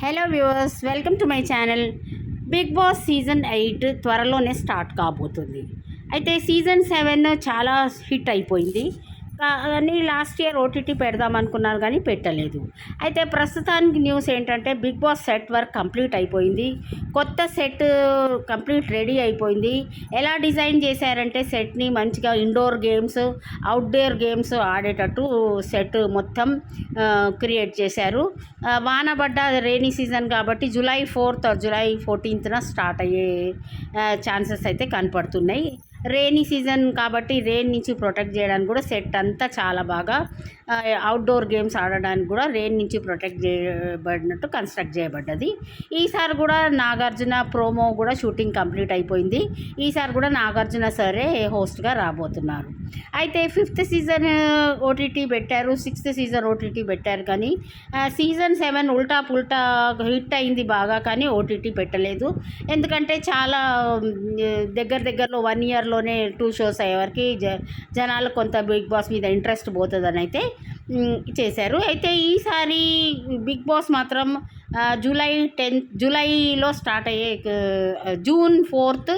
Hello viewers welcome to my channel big boss season eight త్వరలోనే start కాబోతుంది. అయితే season seven చాలా hit అయిపోయింది. కానీ లాస్ట్ ఇయర్ ఓటీటీ పెడదాం అనుకున్నారు కానీ పెట్టలేదు. అయితే ప్రస్తుతానికి న్యూస్ ఏంటంటే big boss set work complete అయిపోయింది. కొత్త సెట్ కంప్లీట్ రెడీ అయిపోయింది. ఎలా డిజైన్ చేశారంటే సెట్ని మంచిగా ఇండోర్ గేమ్స్ అవుట్డోర్ గేమ్స్ ఆడేటట్టు సెట్ మొత్తం క్రియేట్ చేశారు. వానబడ్డ రెయినీ సీజన్ కాబట్టి జూలై ఫోర్త్ జూలై ఫోర్టీన్త్న స్టార్ట్ అయ్యే ఛాన్సెస్ అయితే కనపడుతున్నాయి. రైనీ సీజన్ కాబట్టి రెయిన్ నుంచి ప్రొటెక్ట్ చేయడానికి కూడా సెట్ అంతా చాలా బాగా అవుట్డోర్ గేమ్స్ ఆడడానికి కూడా రెయిన్ నుంచి ప్రొటెక్ట్ చేయబడినట్టు కన్స్ట్రక్ట్ చేయబడ్డది. ఈసారి కూడా నాగార్జున ప్రోమో కూడా షూటింగ్ కంప్లీట్ అయిపోయింది. ఈసారి కూడా నాగార్జున సరే హోస్ట్గా రాబోతున్నారు. అయితే ఫిఫ్త్ సీజన్ ఓటీటీ పెట్టారు. సిక్స్త్ సీజన్ ఓటీటీ పెట్టారు కానీ సీజన్ సెవెన్ ఉల్టా పుల్టా హిట్ అయింది బాగా కానీ ఓటీటీ పెట్టలేదు. ఎందుకంటే చాలా దగ్గర దగ్గరలో వన్ ఇయర్లో ఇయర్లోనే టూ షోస్ అయ్యేవరకు జ జనాలు కొంత బిగ్ బాస్ మీద ఇంట్రెస్ట్ పోతుందని అయితే చేశారు. అయితే ఈసారి బిగ్ బాస్ మాత్రం జూలై టెన్త్ జూలైలో స్టార్ట్ అయ్యే జూన్ ఫోర్త్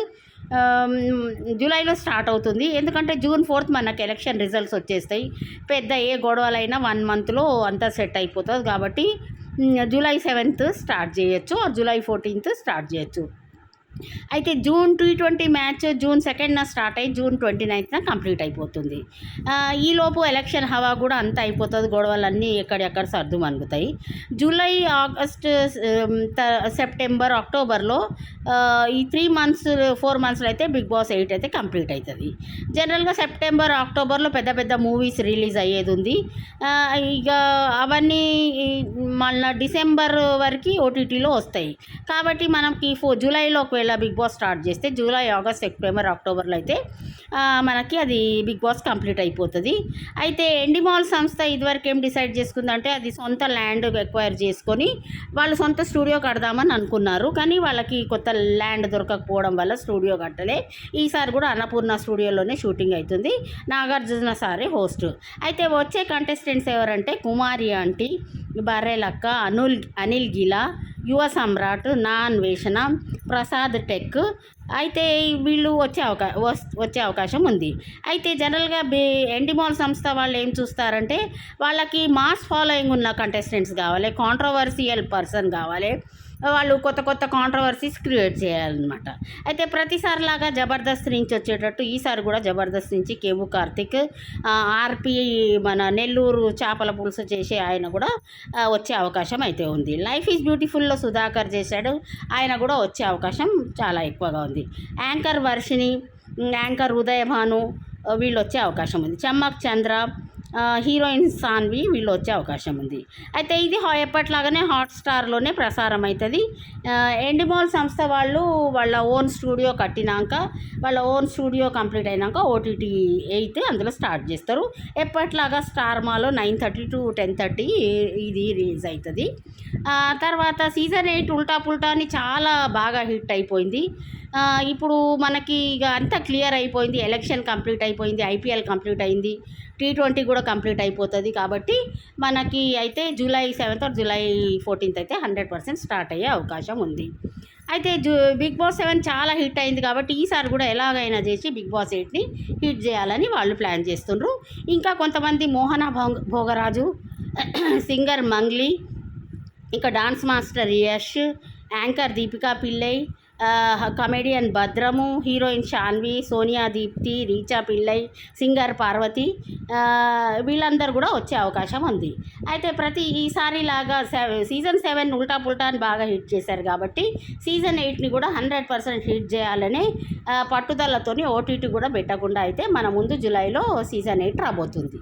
జూలైలో స్టార్ట్ అవుతుంది. ఎందుకంటే జూన్ ఫోర్త్ మనకు ఎలక్షన్ రిజల్ట్స్ వచ్చేస్తాయి. పెద్ద ఏ గొడవలైనా వన్ మంత్లో అంతా సెట్ అయిపోతుంది కాబట్టి జూలై సెవెంత్ స్టార్ట్ చేయొచ్చు జూలై ఫోర్టీన్త్ స్టార్ట్ చేయొచ్చు. అయితే June T twenty match June సెకండ్న start అయ్యి జూన్ ట్వంటీ నైన్త్న కంప్లీట్ అయిపోతుంది. ఈలోపు ఎలక్షన్ హవా కూడా అంతా అయిపోతుంది. గొడవలన్నీ ఎక్కడెక్కడ సర్దు మనుగుతాయి. జూలై ఆగస్ట్ త- సెప్టెంబర్ అక్టోబర్లో ఈ త్రీ మంత్స్ ఫోర్ మంత్స్లో అయితే బిగ్ బాస్ ఎయిట్ అయితే కంప్లీట్ అవుతుంది జనరల్గా సెప్టెంబర్ అక్టోబర్లో పెద్ద పెద్ద మూవీస్ రిలీజ్ అయ్యేది ఉంది. ఇక అవన్నీ మళ్ళీ డిసెంబర్ వరకు ఓటీటీలో వస్తాయి. కాబట్టి మనకి ఫో జూలైలో ఒకవేళ బిగ్ బాస్ స్టార్ట్ చేస్తే జూలై ఆగస్ట్ సెప్టెంబర్ అక్టోబర్లో అయితే మనకి అది బిగ్ బాస్ కంప్లీట్ అయిపోతుంది. అయితే ఎండిమాల్ సంస్థ ఇదివరకు ఏం డిసైడ్ చేసుకుందంటే అది సొంత ల్యాండ్ ఎక్వైర్ చేసుకొని వాళ్ళు సొంత స్టూడియో కడదామని అనుకున్నారు. కానీ వాళ్ళకి కొత్త ల్యాండ్ దొరకకపోవడం వల్ల స్టూడియో కట్టలే. ఈసారి కూడా అన్నపూర్ణ స్టూడియోలోనే షూటింగ్ అవుతుంది నాగార్జున సారే హోస్ట్. అయితే వచ్చే కంటెస్టెంట్స్ ఎవరంటే కుమారి ఆంటీ బర్రెలక్క అనుల్ అనిల్ గిలా యువ సమ్రాట్ నా అన్వేషణ ప్రసాద్ టెక్. అయితే వీళ్ళు వచ్చే అవకా వచ్చే అవకాశం ఉంది. అయితే జనరల్గా బి ఎండిమాల్ సంస్థ వాళ్ళు ఏం చూస్తారంటే వాళ్ళకి మాస్ ఫాలోయింగ్ ఉన్న కంటెస్టెంట్స్ కావాలి కాంట్రవర్సియల్ పర్సన్ కావాలి. వాళ్ళు కొత్త కొత్త కాంట్రవర్సీస్ క్రియేట్ చేయాలన్నమాట. అయితే ప్రతిసారిలాగా జబర్దస్త్ నుంచి వచ్చేటట్టు ఈసారి కూడా జబర్దస్త్ నుంచి కేబు కార్తిక్ ఆర్పి మన నెల్లూరు చేపల పులుసు చేసే ఆయన కూడా వచ్చే అవకాశం అయితే ఉంది. లైఫ్ ఈజ్ బ్యూటిఫుల్లో సుధాకర్ చేశాడు. ఆయన కూడా వచ్చే అవకాశం చాలా ఎక్కువగా ఉంది. యాంకర్ వర్షిని యాంకర్ ఉదయభాను వీళ్ళు వచ్చే అవకాశం ఉంది. చమ్మక్ చంద్ర హీరోయిన్ సాన్వి వీళ్ళు వచ్చే అవకాశం ఉంది. అయితే ఇది ఎప్పట్లాగానే హాట్స్టార్లోనే ప్రసారం అవుతుంది ఎండిమాల్ సంస్థ వాళ్ళు వాళ్ళ ఓన్ స్టూడియో కట్టినాక వాళ్ళ ఓన్ స్టూడియో కంప్లీట్ అయినాక ఓటీటీ అయితే అందులో స్టార్ట్ చేస్తారు. ఎప్పట్లాగా స్టార్ మాలో nine thirty to ten thirty ఇది రిలీజ్ అవుతుంది తర్వాత సీజన్ ఎయిట్ ఉల్టా పుల్టా అని చాలా బాగా హిట్ అయిపోయింది. ఇప్పుడు మనకి ఇక అంతా క్లియర్ అయిపోయింది ఎలక్షన్ కంప్లీట్ అయిపోయింది ఐపీఎల్ కంప్లీట్ అయింది టీ ట్వంటీ కూడా కంప్లీట్ అయిపోతుంది కాబట్టి మనకి అయితే జూలై సెవెంత్ జూలై ఫోర్టీన్త్ అయితే హండ్రెడ్ పర్సెంట్ స్టార్ట్ అయ్యే అవకాశం ఉంది. అయితే జూ బిగ్ బాస్ సెవెన్ చాలా హిట్ అయింది కాబట్టి ఈసారి కూడా ఎలాగైనా చేసి బిగ్ బాస్ ఎయిట్ని హిట్ చేయాలని వాళ్ళు ప్లాన్ చేస్తుండ్రు. ఇంకా కొంతమంది మోహన భోగ భోగరాజు సింగర్ మంగ్లీ ఇంకా dance master Yash anchor Deepika Pillai comedian Bhadram heroine Shanvi Sonia Deepti Richa Pillai singer Parvathi వీళ్ళందరూ కూడా వచ్చే అవకాశం ఉంది. అయితే ప్రతి ఈసారి లాగా సీజన్ సెవెన్ ఉల్టా పుల్టా అని బాగా హిట్ చేశారు కాబట్టి సీజన్ ఎయిట్ని కూడా హండ్రెడ్ పర్సెంట్ హిట్ చేయాలని పట్టుదలతోని ఓటీటీ కూడా పెట్టకుండా అయితే మన ముందు జూలైలో సీజన్ ఎయిట్ రాబోతుంది.